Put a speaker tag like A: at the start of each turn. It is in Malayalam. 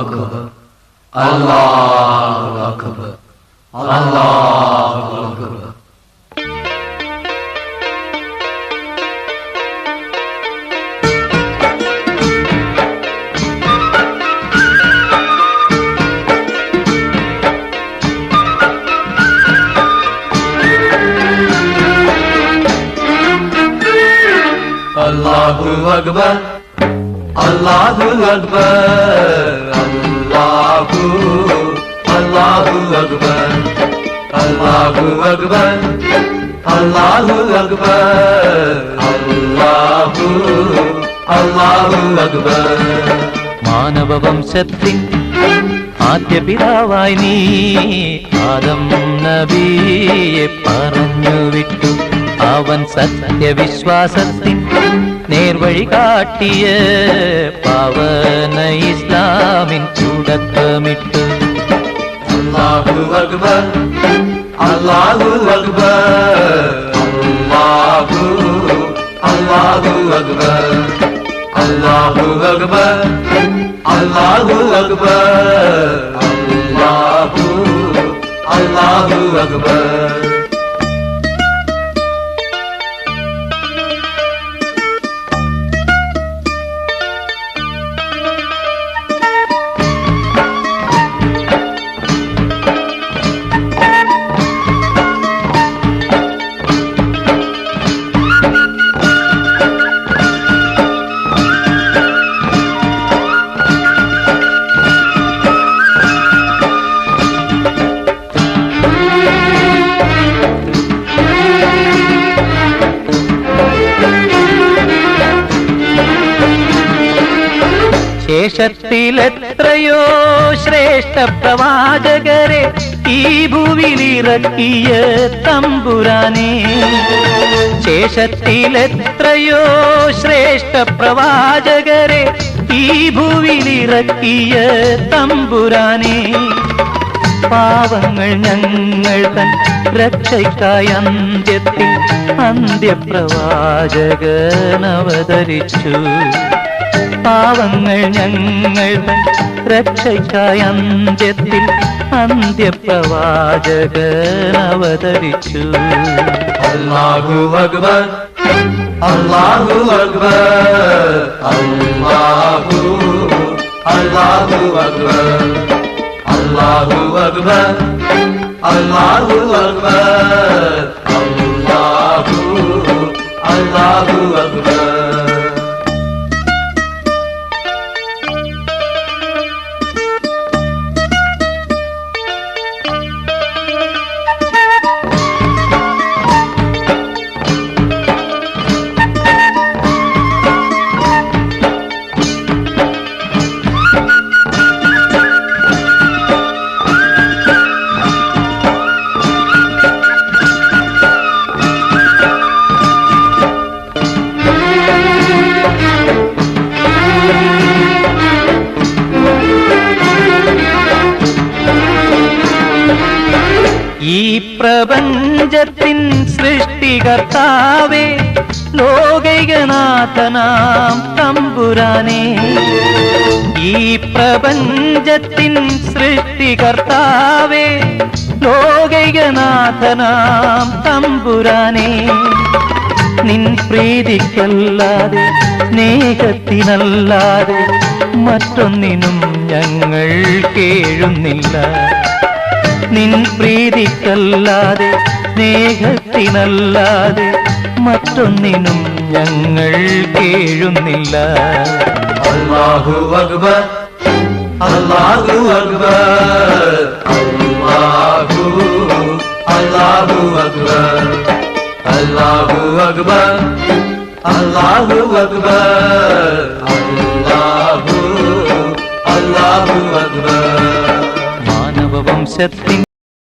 A: अकब अल Allahu Ekber. Allahu Ekber
B: Allahu Ekber Allahu Allahu Ekber Akbar അല്ലാഹു അക്ബർ അല്ലാഹു അക്ബർ അല്ലാഹു അല്ലാഹു അക്ബർ
A: മാനവവംശത്തിൻ ആദ്യ പിതാവായി നീ ആദം നബിയെ പറഞ്ഞു വിട്ടു അവൻ സത്യവിശ്വാസത്തിൻ നേർവഴി കാട്ടിയ പാവന ഇസ്ലാമിൻ തുടക്കമിട്ടു
B: അല്ലാഹു Akbar Akbar Allahu Akbar Allahu Allahu Akbar Akbar
A: ശേഷത്തിലെത്രയോ ശ്രേഷ്ഠ പ്രവാചകരെ ഈ ഭൂവിലിറക്കിയ തമ്പുരാനെ. ശേഷത്തിലെത്രയോ ശ്രേഷ്ഠ പ്രവാചകരെ ഈ ഭൂവിലിറക്കിയ തമ്പുരാനെ. പാവങ്ങൾ ഞങ്ങൾ തൻ രക്ഷയ്ക്കായി അന്ത്യത്തിൽ അന്ത്യപ്രവാചകനവതരിച്ചു. പാവങ്ങൾ ഞങ്ങൾ രക്ഷയ്ക്കായ അന്ത്യത്തിൽ അന്ത്യപ്രവാചകൻ അവതരിച്ചു
B: അല്ലാഹു അക്ബർ അല്ലാഹു അക്ബർ അല്ലാഹു അല്ലാഹു അക്ബർ അല്ലാഹു അക്ബർ അല്ലാഹു അക്ബർ.
A: പ്രപഞ്ചത്തിൻ സൃഷ്ടികർത്താവേ ലോകൈകനാഥനാം തമ്പുരാനേ. ഈ പ്രപഞ്ചത്തിൻ സൃഷ്ടികർത്താവേ ലോകൈകനാഥനാം തമ്പുരാനേ. നിൻ പ്രീതിക്കല്ലാതെ സ്നേഹത്തിനല്ലാതെ മറ്റൊന്നിനും ഞങ്ങൾ കേഴുന്നില്ല. നിൻ പ്രീതിക്കല്ലാതെ സ്നേഹത്തിനല്ലാതെ മറ്റൊന്നിനും ഞങ്ങൾ കേഴുന്നില്ല.
B: അല്ലാഹു അക്ബർ അല്ലാഹു അക്ബർ അല്ലാഹു അക്ബർ അല്ലാഹു അക്ബർ അല്ലാഹു അക്ബർ
A: sunset